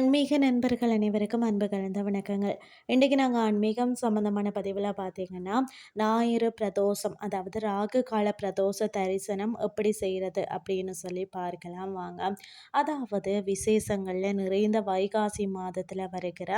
ஆன்மீக நண்பர்கள் அனைவருக்கும் அன்பு கலந்த வணக்கங்கள். இன்றைக்கி நாங்கள் ஆன்மீகம் சம்மந்தமான பதிவில் பார்த்தீங்கன்னா ஞாயிறு பிரதோஷம் அதாவது ராகு கால பிரதோஷ தரிசனம் எப்படி செய்கிறது அப்படின்னு சொல்லி பார்க்கலாம் வாங்க. அதாவது விசேஷங்களில் நிறைந்த வைகாசி மாதத்தில் வருகிற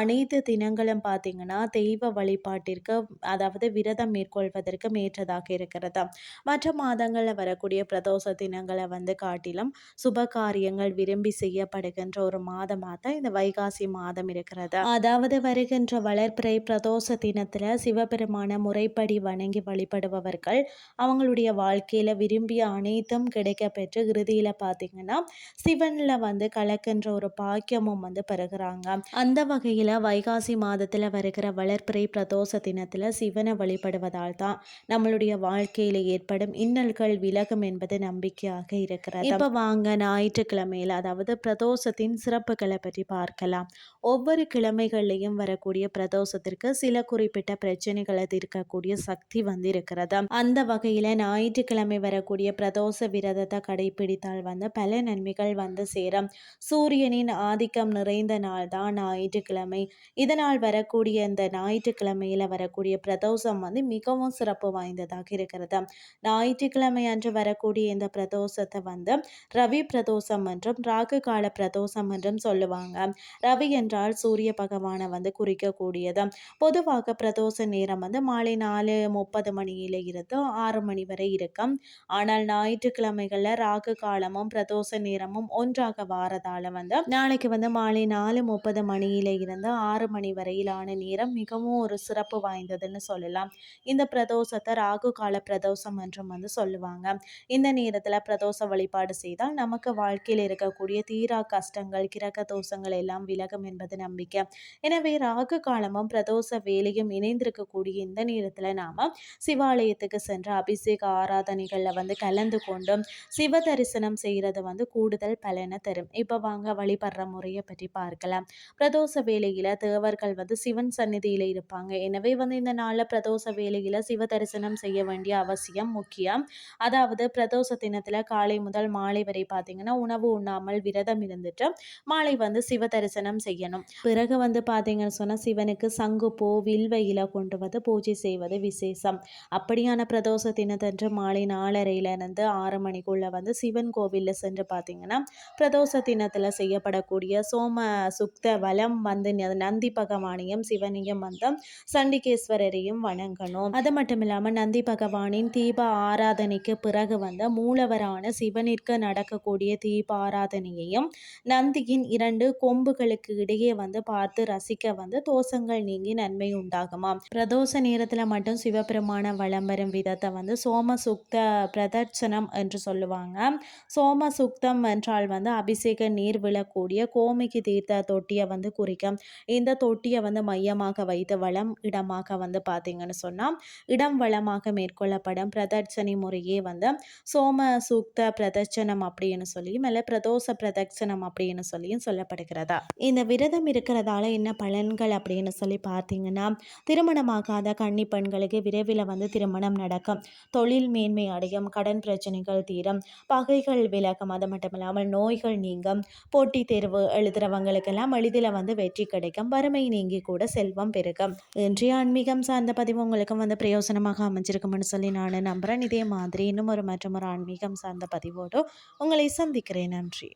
அனைத்து தினங்களும் பார்த்திங்கன்னா தெய்வ வழிபாட்டிற்கு அதாவது விரதம் மேற்கொள்வதற்கு ஏற்றதாக இருக்கிறது. மற்ற மாதங்களில் வரக்கூடிய பிரதோஷ தினங்களை வந்து காட்டிலும் சுப காரியங்கள் விரும்பி செய்யப்படுகின்ற ஒரு மாதம் மாதமாக தான் இந்த வைகாசி மாதம் இருக்கிறது. அதாவது வருகின்ற வளர்ப்பிறை பிரதோஷ தினத்தில் சிவபெருமான முறைப்படி வணங்கி வழிபடுபவர்கள் அவங்களுடைய வாழ்க்கையில் விரும்பிய அனைத்தும் கிடைக்க பெற்று இறுதியில் பார்த்தீங்கன்னா சிவனில் வந்து கலக்கின்ற ஒரு பாக்கியமும் வந்து பெறுகிறாங்க. அந்த வகையில் வைகாசி மாதத்தில் வருகிற வளர்ப்பிறை பிரதோஷ தினத்தில் சிவனை வழிபடுவதால் தான் நம்மளுடைய வாழ்க்கையில் ஏற்படும் இன்னல்கள் விலகும் என்பது நம்பிக்கையாக இருக்கிறது. இப்போ வாங்க ஞாயிற்றுக்கிழமையில் அதாவது பிரதோஷத்தின் சிறப்புகளை பற்றி பார்க்கலாம். ஒவ்வொரு கிழமைகள்லையும் வரக்கூடிய பிரதோஷத்திற்கு சில குறிப்பிட்ட பிரச்சனைகளை தீர்க்கக்கூடிய சக்தி வந்து இருக்கிறது அந்த வகையில் ஞாயிற்றுக்கிழமை வரக்கூடிய பிரதோஷ விரதத்தை கடைபிடித்தால் வந்து பல நன்மைகள் வந்து சேரும். சூரியனின் ஆதிக்கம் நிறைந்த நாள் தான் ஞாயிற்றுக்கிழமை. இதனால் வரக்கூடிய இந்த ஞாயிற்றுக்கிழமையில் வரக்கூடிய பிரதோஷம் வந்து மிகவும் சிறப்பு வாய்ந்ததாக இருக்கிறது. ஞாயிற்றுக்கிழமை அன்று வரக்கூடிய இந்த பிரதோஷத்தை வந்து ரவி பிரதோஷம் என்றும் ராகு கால பிரதோஷம் என்றும் சொல்லுவாங்க. ரவி என்றால் சூரிய பகவானை வந்து குறிக்கக்கூடியது. பொதுவாக பிரதோஷ நேரம் வந்து மாலை நாலு முப்பது மணியில இருந்து ஆறு மணி வரை இருக்கும். ஆனால் ஞாயிற்றுக்கிழமைகளில் ராகு காலமும் பிரதோஷ நேரமும் ஒன்றாக வாரதால வந்து நாளைக்கு வந்து மாலை நாலு முப்பது மணியில இருந்து ஆறு மணி வரையிலான நேரம் மிகவும் ஒரு சிறப்பு வாய்ந்ததுன்னு சொல்லலாம். இந்த பிரதோஷத்தை ராகு கால பிரதோஷம் என்றும் வந்து சொல்லுவாங்க. இந்த நேரத்தில் பிரதோஷ வழிபாடு செய்தால் நமக்கு வாழ்க்கையில் இருக்கக்கூடிய தீரா கஷ்டங்கள் கிரக தோஷங்கள் எல்லாம் விலகும் என்பது நம்பிக்கை. எனவே ராகு காலமும் பிரதோஷ வேலையும் இணைந்திருக்கக்கூடிய இந்த நேரத்தில் நாம் சிவாலயத்துக்கு சென்று அபிஷேக ஆராதனைகளில் வந்து கலந்து கொண்டு சிவ தரிசனம் செய்கிறது வந்து கூடுதல் பலனை தரும். இப்போ வாங்க வழிபடுற முறையை பற்றி பார்க்கலாம். பிரதோஷ வேலையில் தேவர்கள் வந்து சிவன் சந்நிதியில் இருப்பாங்க. எனவே வந்து இந்த நாளில் பிரதோஷ வேலையில் சிவ தரிசனம் செய்ய வேண்டிய அவசியம் முக்கியம். அதாவது பிரதோஷ தினத்தில் காலை முதல் மாலை வரை பார்த்தீங்கன்னா உணவு உண்ணாமல் விரதம் இருந்துட்டு மாலை வந்து சிவ தரிசனம் செய்யணும். பிறகு வந்து பார்த்தீங்கன்னு சொன்னால் சிவனுக்கு சங்கு வில்வையில வில்வ கொண்டு வந்து பூஜை செய்வது விசேஷம். அப்படியான பிரதோஷ தினத்தன்று மாலை நாலரையிலிருந்து ஆறு மணிக்குள்ளே வந்து சிவன் கோவிலில் சென்று பார்த்தீங்கன்னா பிரதோஷ தினத்தில் செய்யப்படக்கூடிய சோம சுக்த வலம் வந்து நந்தி பகவானையும் சிவனையும் வந்து சண்டிகேஸ்வரரையும் வணங்கணும். அது மட்டும் இல்லாமல் நந்தி பகவானின் தீப ஆராதனைக்கு பிறகு வந்து மூலவரான சிவனிற்கு நடக்கக்கூடிய தீப ஆராதனையையும் நந்தியின் இரண்டு கொம்புகளுக்கு இடையே வந்து பார்த்து ரசிக்க வந்து தோஷங்கள் நீங்கி நன்மை உண்டாகுமாம். பிரதோஷ நேரத்தில் மட்டும் சிவபெருமான வளம் வரும் விதத்தை வந்து சோம சுக்த பிரதர்ச்சனம் என்று சொல்லுவாங்க. சோம சுக்தம் என்றால் வந்து அபிஷேக நீர் விழக்கூடிய கோமிக்கு தீர்த்த தொட்டியை வந்து குறிக்கும். இந்த தொட்டியை வந்து மையமாக வைத்து வளம் இடமாக வந்து பார்த்தீங்கன்னு சொன்னால் இடம் வளமாக மேற்கொள்ளப்படும் பிரதர்ச்சனை முறையே வந்து சோம சூக்த பிரதர்ச்சனம் அப்படின்னு சொல்லியும் இல்லை பிரதோஷ பிரதர்ச்சனம் அப்படின்னு சொல்லியும் சொல்லப்படுகிறதா? இந்த விரதம் இருக்கிறதால என்ன பலன்கள் அப்படின்னு சொல்லி பார்த்தீங்கன்னா திருமணமாகாத கன்னி பெண்களுக்கு விரைவில் வந்து திருமணம் நடக்கும். தொழில் மேன்மை அடையும் கடன் பிரச்சனைகள் தீரும் பகைகள் விலகும். அது மட்டும் இல்லாமல் நோய்கள் நீங்கும். போட்டித் தேர்வு எழுதுறவங்களுக்கெல்லாம் எளிதில் வந்து வெற்றி கிடைக்கும். வறுமை நீங்கி கூட செல்வம் பெருகும். இன்றைய ஆன்மீகம் சார்ந்த பதிவு உங்களுக்கும் வந்து பிரயோசனமாக அமைஞ்சிருக்கும்னு சொல்லி நான் நம்புகிறேன் இதே மாதிரி இன்னும் ஒரு மற்றும் ஒரு ஆன்மீகம் சார்ந்த பதிவோடு உங்களை சந்திக்கிறேன். நன்றி.